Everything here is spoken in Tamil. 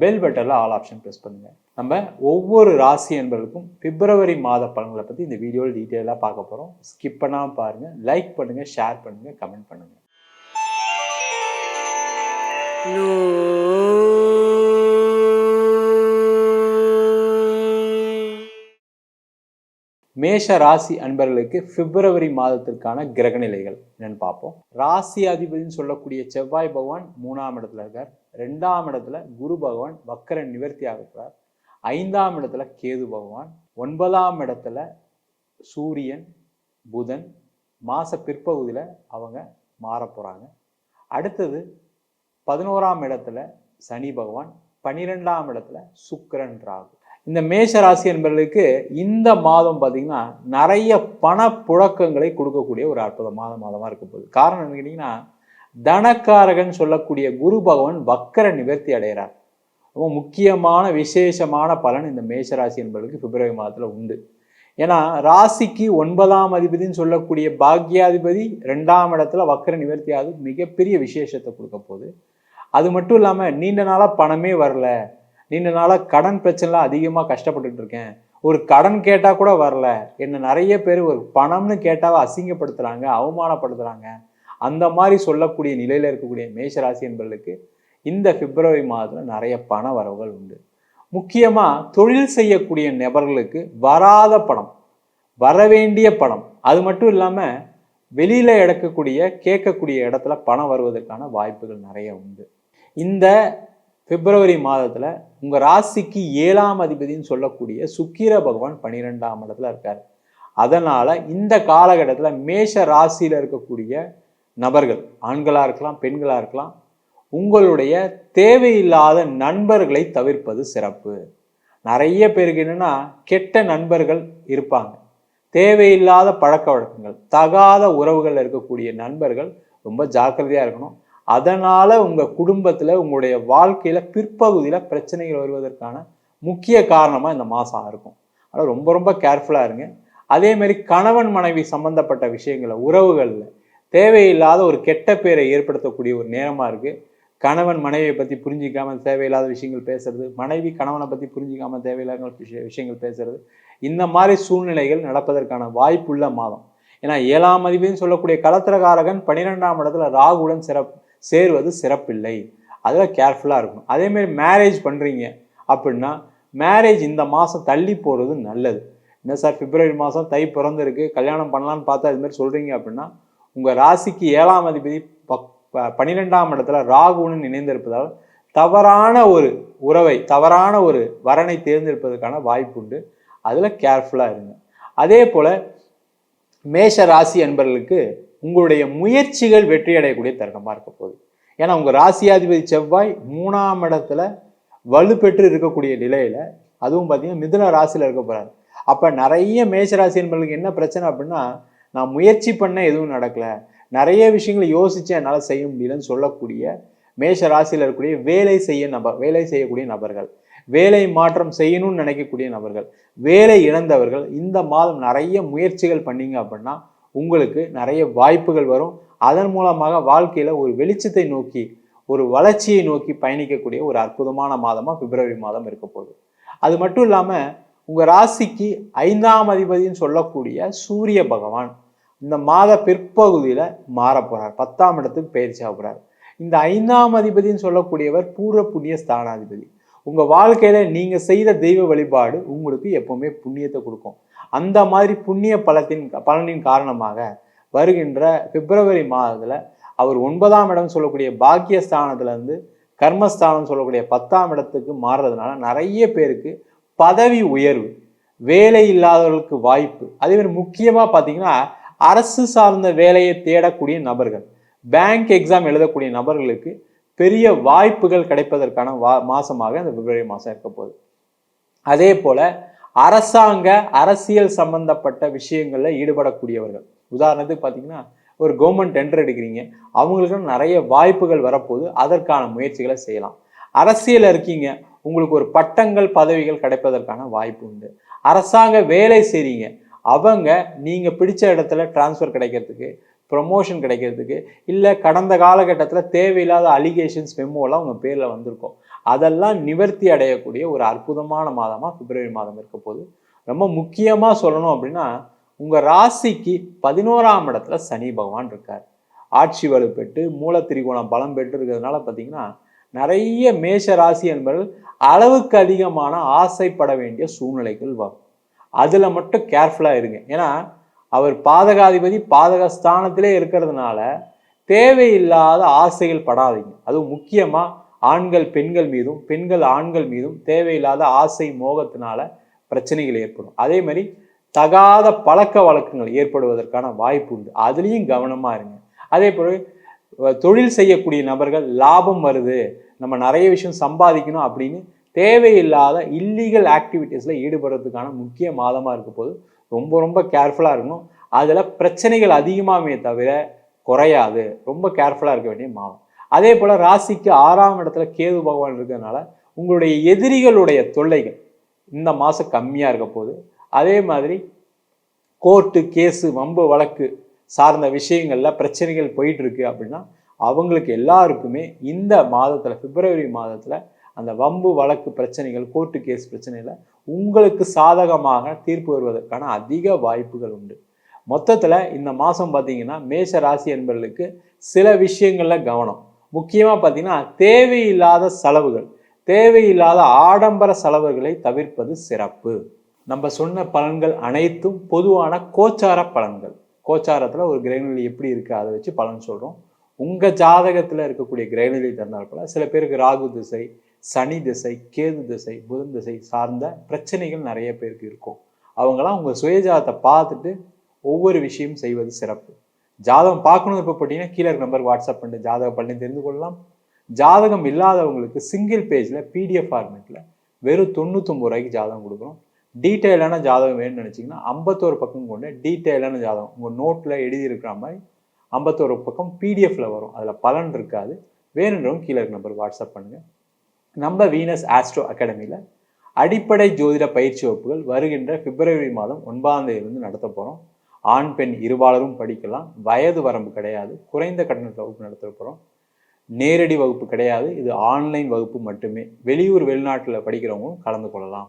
பெல் பட்டனில் ஆல் ஆப்ஷன் ப்ரெஸ் பண்ணுங்கள் நம்ம ஒவ்வொரு ராசி என்பவருக்கும் பிப்ரவரி மாத பலன்களை பற்றி இந்த வீடியோவில் டீட்டெயிலாக பார்க்க போகிறோம் ஸ்கிப் பண்ணாமல் பாருங்கள் லைக் பண்ணுங்கள் ஷேர் பண்ணுங்கள் கமெண்ட் பண்ணுங்கள் மேஷ ராசி அன்பர்களுக்கு பிப்ரவரி மாதத்திற்கான கிரக நிலைகள் என்னன்னு பார்ப்போம். ராசி அதிபதினு சொல்லக்கூடிய செவ்வாய் பகவான் மூணாம் இடத்துல இருக்கார். ரெண்டாம் இடத்துல குரு பகவான் வக்கர நிவர்த்தியாக இருக்கிறார் ஐந்தாம் இடத்துல கேது பகவான் ஒன்பதாம் இடத்துல சூரியன் புதன் மாச பிற்பகுதியில் அவங்க மாற போகிறாங்க அடுத்தது பதினோராம் இடத்துல சனி பகவான் பன்னிரெண்டாம் இடத்துல சுக்கிரன் ராகு. இந்த மேஷ ராசி என்பவர்களுக்கு இந்த மாதம் பார்த்தீங்கன்னா நிறைய பண புழக்கங்களை கொடுக்கக்கூடிய ஒரு அற்புத மாத மாதமாக இருக்க போகுது. காரணம் என்ன கேட்டிங்கன்னா தனக்காரகன் சொல்லக்கூடிய குரு பகவான் வக்கர நிவர்த்தி அடைகிறார். ரொம்ப முக்கியமான விசேஷமான பலன் இந்த மேஷராசி ராசி பிப்ரவரி மாதத்தில் உண்டு. ஏன்னா ராசிக்கு ஒன்பதாம் அதிபதினு சொல்லக்கூடிய பாக்யாதிபதி ரெண்டாம் இடத்துல வக்கர நிவர்த்தி மிகப்பெரிய விசேஷத்தை கொடுக்க போகுது. அது மட்டும் இல்லாமல் நீண்ட நாளாக பணமே வரல. நீண்ட நாளாக கடன் பிரச்சனைலாம் அதிகமாக கஷ்டப்பட்டுட்டு இருக்கேன். ஒரு கடன் கேட்டால் கூட வரல. என்ன நிறைய பேர் ஒரு பணம்னு கேட்டால் அசிங்கப்படுத்துகிறாங்க அவமானப்படுத்துகிறாங்க அந்த மாதிரி சொல்லக்கூடிய நிலையில் இருக்கக்கூடிய மேஷராசி என்பவர்களுக்கு இந்த பிப்ரவரி மாதத்தில் நிறைய பண வரவுகள் உண்டு. முக்கியமாக தொழில் செய்யக்கூடிய நபர்களுக்கு வராத பணம் வரவேண்டிய பணம் அது மட்டும் இல்லாமல் வெளியில் எடுக்கக்கூடிய கேட்கக்கூடிய இடத்துல பணம் வருவதற்கான வாய்ப்புகள் நிறைய உண்டு. இந்த பிப்ரவரி மாதத்தில் உங்கள் ராசிக்கு ஏழாம் அதிபதினு சொல்லக்கூடிய சுக்கிர பகவான் பன்னிரெண்டாம் இடத்துல இருக்கார். அதனால் இந்த காலகட்டத்தில் மேஷ ராசியில் இருக்கக்கூடிய நபர்கள் ஆண்களாக இருக்கலாம் பெண்களாக இருக்கலாம் உங்களுடைய தேவையில்லாத நண்பர்களை தவிர்ப்பது சிறப்பு. நிறைய பேருக்கு என்னென்னா கெட்ட நண்பர்கள் இருப்பாங்க. தேவையில்லாத பழக்க வழக்கங்கள் தகாத உறவுகள் இருக்கக்கூடிய நண்பர்கள் ரொம்ப ஜாக்கிரதையாக இருக்கணும். அதனால் உங்கள் குடும்பத்தில் உங்களுடைய வாழ்க்கையில் பிற்பகுதியில் பிரச்சனைகள் வருவதற்கான முக்கிய காரணமாக இந்த மாதம் இருக்கும். ஆனால் ரொம்ப ரொம்ப கேர்ஃபுல்லாக இருங்க. அதே மாதிரி கணவன் மனைவி சம்பந்தப்பட்ட விஷயங்களை உறவுகளில் தேவையில்லாத ஒரு கெட்ட பேரை ஏற்படுத்தக்கூடிய ஒரு நேரமாக இருக்குது கணவன் மனைவியை பற்றி புரிஞ்சிக்காமல் தேவையில்லாத விஷயங்கள் பேசுறது மனைவி கணவனை பற்றி புரிஞ்சிக்காமல் தேவையில்லாத விஷய விஷயங்கள் பேசுறது இந்த மாதிரி சூழ்நிலைகள் நடப்பதற்கான வாய்ப்புள்ள மாதம். ஏன்னா ஏழாம் அதிபதினு சொல்லக்கூடிய கலத்திரகாரகன் பன்னிரெண்டாம் இடத்துல ராகுடன் சிறப்பு சேர்வது சிறப்பில்லை. அதில் கேர்ஃபுல்லாக இருக்கும் அதேமாரி மேரேஜ் பண்ணுறீங்க அப்படின்னா மேரேஜ் இந்த மாதம் தள்ளி போகிறது நல்லது. என்ன சார் பிப்ரவரி மாதம் தை பிறந்திருக்கு கல்யாணம் பண்ணலான்னு பார்த்தா இது சொல்கிறீங்க அப்படின்னா உங்கள் ராசிக்கு ஏழாம் அதிபதி பக் பன்னிரெண்டாம் இடத்துல ராகுன்னு இணைந்திருப்பதால் தவறான ஒரு உறவை தவறான ஒரு வரனை தேர்ந்தெடுப்பதற்கான வாய்ப்பு உண்டு. அதில் கேர்ஃபுல்லாக இருங்க. அதே போல் மேஷ ராசி அன்பர்களுக்கு உங்களுடைய முயற்சிகள் வெற்றி அடையக்கூடிய தருணமாக இருக்க போகுது. ஏன்னா உங்கள் ராசியாதிபதி செவ்வாய் மூணாம் இடத்துல வலுப்பெற்று இருக்கக்கூடிய நிலையில் அதுவும் பார்த்தீங்கன்னா மிதுன ராசியில் இருக்க போகிறாரு அப்போ நிறைய மேஷ ராசி என்பவர்களுக்கு என்ன பிரச்சனை அப்படின்னா நான் முயற்சி பண்ண எதுவும் நடக்கலை. நிறைய விஷயங்களை யோசித்து என்னால் செய்ய முடியலன்னு சொல்லக்கூடிய மேஷ ராசியில் இருக்கக்கூடிய வேலை செய்ய நபர் வேலை செய்யக்கூடிய நபர்கள் வேலை மாற்றம் செய்யணும்னு நினைக்கக்கூடிய நபர்கள் வேலை இழந்தவர்கள் இந்த மாதம் நிறைய முயற்சிகள் பண்ணீங்க அப்படின்னா உங்களுக்கு நிறைய வாய்ப்புகள் வரும். அதன் மூலமாக வாழ்க்கையில் ஒரு வெளிச்சத்தை நோக்கி ஒரு வளர்ச்சியை நோக்கி பயணிக்கக்கூடிய ஒரு அற்புதமான மாதமாக பிப்ரவரி மாதம் இருக்க போகுது. அது மட்டும் இல்லாமல் உங்கள் ராசிக்கு ஐந்தாம் அதிபதினு சொல்லக்கூடிய சூரிய பகவான் இந்த மாத பிற்பகுதியில் மாற போகிறார் பத்தாம் இடத்துக்கு பயிற்சி ஆகிறார் இந்த ஐந்தாம் அதிபதினு சொல்லக்கூடியவர் பூர்வ புண்ணிய ஸ்தானாதிபதி. உங்கள் வாழ்க்கையில் நீங்கள் செய்த தெய்வ வழிபாடு உங்களுக்கு எப்பவுமே புண்ணியத்தை கொடுக்கும். அந்த மாதிரி புண்ணிய பலத்தின் பலனின் காரணமாக வருகின்ற பிப்ரவரி மாதத்தில் அவர் ஒன்பதாம் இடம் சொல்லக்கூடிய பாக்கியஸ்தானத்துலேருந்து கர்மஸ்தானம் சொல்லக்கூடிய பத்தாம் இடத்துக்கு மாறுறதுனால நிறைய பேருக்கு பதவி உயர்வு வேலை இல்லாதவர்களுக்கு வாய்ப்பு. அதே மாதிரி முக்கியமாக பார்த்தீங்கன்னா அரசு சார்ந்த வேலையை தேடக்கூடிய நபர்கள் பேங்க் எக்ஸாம் எழுதக்கூடிய நபர்களுக்கு பெரிய வாய்ப்புகள் கிடைப்பதற்கான வா மாசமாக அந்த பிப்ரவரி மாதம் இருக்க போகுது. அதே போல அரசாங்க அரசியல் சம்பந்தப்பட்ட விஷயங்களில் ஈடுபடக்கூடியவர்கள். உதாரணத்துக்கு பார்த்தீங்கன்னா ஒரு கவர்மெண்ட் டெண்டர் எடுக்கிறீங்க அவங்களுக்கு நிறைய வாய்ப்புகள் வரப்போகுது அதற்கான முயற்சிகளை செய்யலாம். அரசியல் இருக்கீங்க உங்களுக்கு ஒரு பட்டங்கள் பதவிகள் கிடைப்பதற்கான வாய்ப்பு உண்டு. அரசாங்க வேலை செய்றீங்க. அவங்க நீங்கள் பிடிச்ச இடத்துல டிரான்ஸ்ஃபர் கிடைக்கிறதுக்கு ப்ரொமோஷன் கிடைக்கிறதுக்கு இல்லை கடந்த காலகட்டத்தில் தேவையில்லாத அலிகேஷன்ஸ் மெமோலாம் உங்கள் பேரில் வந்திருக்கும். அதெல்லாம் நிவர்த்தி அடையக்கூடிய ஒரு அற்புதமான மாதமாக பிப்ரவரி மாதம் இருக்க போகுது. ரொம்ப முக்கியமாக சொல்லணும் அப்படின்னா உங்கள் ராசிக்கு பதினோராம் இடத்துல சனி பகவான் இருக்கார். ஆட்சி வலுப்பெற்று மூல திரிகோணம் பலம் பெற்று இருக்கிறதுனால பார்த்தீங்கன்னா நிறைய மேஷ ராசி என்பவர்கள் அளவுக்கு அதிகமான ஆசைப்பட வேண்டிய சூழ்நிலைகள் வரும். அதில் மட்டும் கேர்ஃபுல்லாக இருங்க. ஏன்னா அவர் பாதகாதிபதி பாதக ஸ்தானத்திலே இருக்கிறதுனால தேவையில்லாத ஆசைகள் படாதீங்க. அதுவும் முக்கியமாக ஆண்கள் பெண்கள் மீதும் பெண்கள் ஆண்கள் மீதும் தேவையில்லாத ஆசை மோகத்தினால பிரச்சனைகள் ஏற்படும். அதே மாதிரி தகாத பழக்க வழக்கங்கள் ஏற்படுவதற்கான வாய்ப்பு உண்டு. அதுலேயும் கவனமாக இருங்க. அதே போல தொழில் செய்யக்கூடிய நபர்கள் லாபம் வருது நம்ம நிறைய விஷயம் சம்பாதிக்கணும் அப்படின்னு தேவையில்லாத இல்லீகல் ஆக்டிவிட்டீஸில் ஈடுபடுறதுக்கான முக்கிய மாதமாக இருக்க போது ரொம்ப ரொம்ப கேர்ஃபுல்லாக இருக்கணும். அதில் பிரச்சனைகள் அதிகமாகவே தவிர குறையாது. ரொம்ப கேர்ஃபுல்லாக இருக்க வேண்டிய மாதம். அதே போல் ராசிக்கு ஆறாம் இடத்துல கேது பகவான் இருக்கிறதுனால உங்களுடைய எதிரிகளுடைய தொல்லைகள் இந்த மாதம் கம்மியாக இருக்க போகுது. அதே மாதிரி கோர்ட்டு கேஸு வம்பு வழக்கு சார்ந்த விஷயங்களில் பிரச்சனைகள் போயிட்டுருக்கு அப்படின்னா அவங்களுக்கு எல்லாருக்குமே இந்த மாதத்தில் பிப்ரவரி மாதத்தில் அந்த வம்பு வழக்கு பிரச்சனைகள் கோர்ட்டு கேஸ் பிரச்சனையில் உங்களுக்கு சாதகமாக தீர்ப்பு வருவதற்கான அதிக வாய்ப்புகள் உண்டு. மொத்தத்தில் இந்த மாதம் பார்த்தீங்கன்னா மேஷ ராசி என்பவர்களுக்கு சில விஷயங்களில் கவனம். முக்கியமாக பார்த்தீங்கன்னா தேவையில்லாத செலவுகள் தேவையில்லாத ஆடம்பர செலவுகளை தவிர்ப்பது சிறப்பு. நம்ம சொன்ன பலன்கள் அனைத்தும் பொதுவான கோச்சார பலன்கள். கோச்சாரத்தில் ஒரு கிரகநிலை எப்படி இருக்குது அதை வச்சு பலன் சொல்கிறோம் உங்கள் ஜாதகத்தில் இருக்கக்கூடிய கிரகநிலை தந்தால் சில பேருக்கு ராகு திசை சனி திசை கேது திசை புதன் திசை சார்ந்த பிரச்சனைகள் நிறைய பேருக்கு இருக்கும். அவங்களாம் உங்கள் சுயஜாதத்தை பார்த்துட்டு ஒவ்வொரு விஷயம் செய்வது சிறப்பு. ஜாதகம் பார்க்கணும் இப்போ பார்த்தீங்கன்னா கீழே இருக்க நம்பருக்கு வாட்ஸ்அப் பண்ணிட்டு ஜாதக பண்ணி தெரிந்து கொள்ளலாம். ஜாதகம் இல்லாதவங்களுக்கு சிங்கிள் பேஜில் பிடிஎஃப் ஃபார்மேட்டில் வெறும் தொண்ணூத்தொம்பது ரூபாய்க்கு ஜாதகம் கொடுக்குறோம் டீட்டெயிலான ஜாதகம் வேணும்னு நினச்சிங்கன்னா ஐம்பத்தோரு பக்கம் கொண்டு டீட்டெயிலான ஜாதகம். உங்கள் நோட்டில் எழுதியிருக்கிற மாதிரி ஐம்பத்தோரு பக்கம் பிடிஎஃப்பில் வரும். அதில் பலன் இருக்காது. வேணுன்றவங்க கீழே இருக்க நம்பர் வாட்ஸ்அப் பண்ணுங்கள் நம்ம வீனஸ் ஆஸ்ட்ரோ அகாடமியில் அடிப்படை ஜோதிட பயிற்சி வகுப்புகள் வருகின்ற பிப்ரவரி மாதம் ஒன்பதாம் தேதியிலிருந்து நடத்த போகிறோம் ஆண் பெண் இருபாலரும் படிக்கலாம். வயது வரம்பு கிடையாது. குறைந்த கட்டணத்தில் வகுப்பு நடத்த போகிறோம் நேரடி வகுப்பு கிடையாது. இது ஆன்லைன் வகுப்பு மட்டுமே. வெளியூர் வெளிநாட்டில் படிக்கிறவங்களும் கலந்து கொள்ளலாம்.